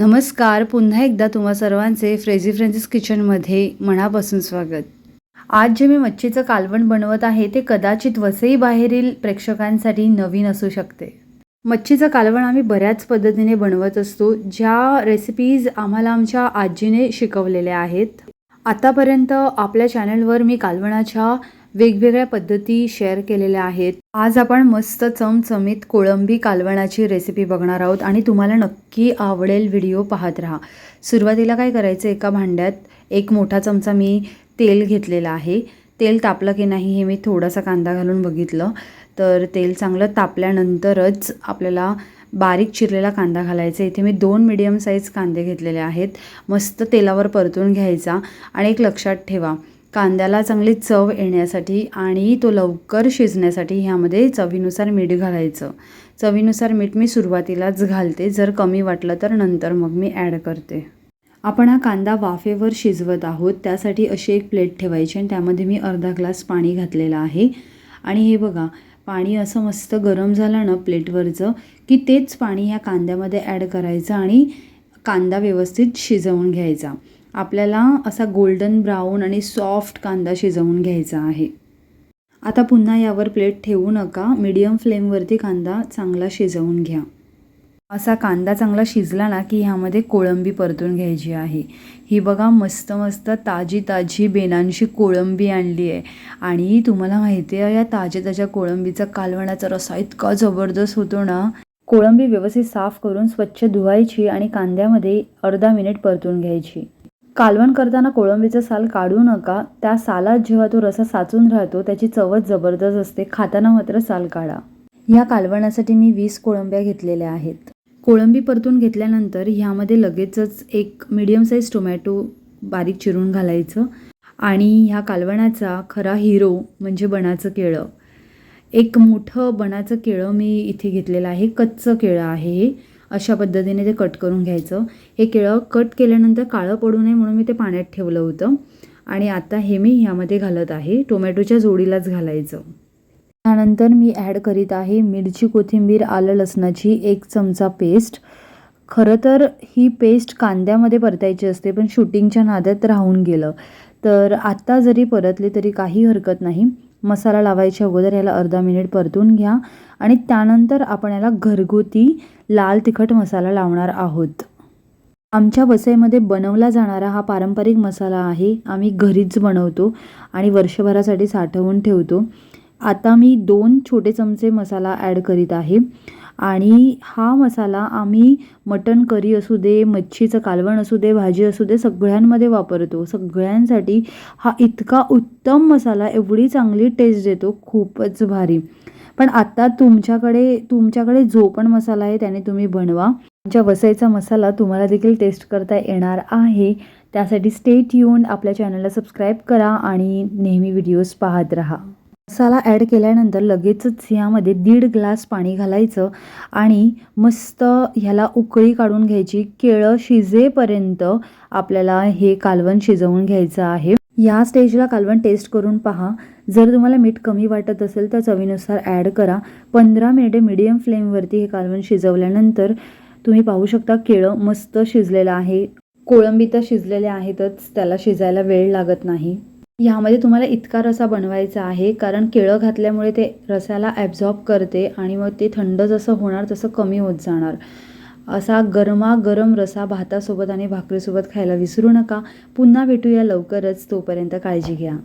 नमस्कार पुन्हा एकदा तुम्हा सर्वांचे फ्रेझी फ्रेंड्स किचनमध्ये मनापासून स्वागत. आज जे मी मच्छीचं कालवण बनवत आहे ते कदाचित वसई बाहेरील प्रेक्षकांसाठी नवीन असू शकते. मच्छीचं कालवण आम्ही बऱ्याच पद्धतीने बनवत असतो ज्या रेसिपीज आम्हाला आमच्या आजीने शिकवलेल्या आहेत. आतापर्यंत आपल्या चॅनलवर मी कालवणाच्या वेगवेगळ्या पद्धती शेअर केलेल्या आहेत. आज आपण मस्त चमचमीत कोळंबी कालवणाची रेसिपी बघणार आहोत आणि तुम्हाला नक्की आवडेल व्हिडिओ पाहत राहा. सुरुवातीला काय करायचं एका भांड्यात एक मोठा चमचा मी तेल घेतलेला आहे. तेल तापलं की नाही हे मी थोडासा कांदा घालून बघितलं. तर तेल चांगलं तापल्यानंतरच आपल्याला बारीक चिरलेला कांदा घालायचा. इथे मी दोन मिडियम साईज कांदे घेतलेले आहेत. मस्त तेलावर परतून घ्यायचा आणि एक लक्षात ठेवा. कांद्याला चांगली चव येण्यासाठी आणि तो लवकर शिजण्यासाठी ह्यामध्ये चवीनुसार मीठ घालायचं. चवीनुसार मीठ मी सुरुवातीलाच घालते. जर कमी वाटलं तर नंतर मग मी ॲड करते. आपण हा कांदा वाफेवर शिजवत आहोत. त्यासाठी अशी एक प्लेट ठेवायची आणि त्यामध्ये मी अर्धा ग्लास पाणी घातलेलं आहे. आणि हे बघा पाणी असं मस्त गरम झालं ना प्लेटवरचं की तेच पाणी ह्या कांद्यामध्ये ॲड करायचं आणि कांदा व्यवस्थित शिजवून घ्यायचा. आपल्याला असा गोल्डन ब्राऊन आणि सॉफ्ट कांदा शिजवून घ्यायचा आहे. आता पुन्हा यावर प्लेट ठेवू नका. मीडियम फ्लेमवरती कांदा चांगला शिजवून घ्या. असा कांदा चांगला शिजला ना की ह्यामध्ये कोळंबी परतून घ्यायची आहे. ही बघा मस्त मस्त ताजी ताजी बेनांशी कोळंबी आणली आहे. आणि तुम्हाला माहिती आहे या ताज्या ताज्या कोळंबीचा कालवणाचा रसा इतका जबरदस्त होतो ना. कोळंबी व्यवस्थित साफ करून स्वच्छ धुवायची आणि कांद्यामध्ये अर्धा मिनिट परतून घ्यायची. कालवण करताना कोळंबीचा साल काढू नका. त्या सालात जेव्हा तो रसा साचून राहतो त्याची चवच जबरदस्त असते. खाताना मात्र साल काढा. या कालवणासाठी मी वीस कोळंब्या घेतलेल्या आहेत. कोळंबी परतून घेतल्यानंतर ह्यामध्ये लगेचच एक मीडियम साईज टोमॅटो बारीक चिरून घालायचं आणि ह्या कालवणाचा खरा हिरो म्हणजे बनाचं केळं. एक मोठं बनाचं केळं मी इथे घेतलेलं आहे. कच्चं केळं आहे हे. अशा पद्धतीने ते कट करून घ्यायचं. हे केळं कट केल्यानंतर काळं पडू नये म्हणून मी ते पाण्यात ठेवलं होतं. आणि आता हे मी ह्यामध्ये घालत आहे. टोमॅटोच्या जोडीलाच घालायचं. त्यानंतर मी ॲड करीत आहे मिरची कोथिंबीर आलं लसणाची एक चमचा पेस्ट. खरं तर ही पेस्ट कांद्यामध्ये परतायची असते पण शूटिंगच्या नादात राहून गेलं. तर आत्ता जरी परतले तरी काही हरकत नाही. मसाला लावायच्या अगोदर याला अर्धा मिनिट परतून घ्या आणि त्यानंतर आपण याला घरगुती लाल तिखट मसाला लावणार आहोत. आमच्या वसईमध्ये बनवला जाणारा हा पारंपरिक मसाला आहे. आम्ही घरीच बनवतो आणि वर्षभरासाठी साठवून ठेवतो. आता मी दोन छोटे चमचे मसाला ॲड करीत आहे. आणि हा मसाला आम्ही मटण करी असू दे मच्छीचं कालवण असू दे भाजी असू दे सगळ्यांमध्ये वापरतो. सगळ्यांसाठी हा इतका उत्तम मसाला एवढी चांगली टेस्ट देतो खूपच भारी. पण आत्ता तुमच्याकडे तुमच्याकडे जो पण मसाला आहे त्याने तुम्ही बनवा. आमच्या वसईचा मसाला तुम्हाला देखील टेस्ट करता येणार आहे. त्यासाठी स्टेट येऊन आपल्या चॅनलला सबस्क्राईब करा आणि नेहमी व्हिडिओज पाहत राहा. मसाला ॲड केल्यानंतर लगेचच ह्यामध्ये दीड ग्लास पाणी घालायचं आणि मस्त ह्याला उकळी काढून घ्यायची. केळं शिजेपर्यंत आपल्याला हे कालवण शिजवून घ्यायचं आहे. या स्टेजला कालवण टेस्ट करून पहा. जर तुम्हाला मीठ कमी वाटत असेल तर चवीनुसार ॲड करा. पंधरा मिनिटे मीडियम फ्लेमवरती हे कालवण शिजवल्यानंतर तुम्ही पाहू शकता केळं मस्त शिजलेलं आहे. कोळंबी तर शिजलेल्या आहेतच त्याला शिजायला वेळ लागत नाही. ह्यामध्ये तुम्हाला इतका रसा बनवायचा आहे कारण केळं घातल्यामुळे ते रसाला ॲब्झॉर्ब करते आणि मग ते थंड जसं होणार तसं कमी होत जाणार. असा गरमागरम रसा भातासोबत आणि भाकरीसोबत खायला विसरू नका. पुन्हा भेटूया लवकरच. तोपर्यंत काळजी घ्या.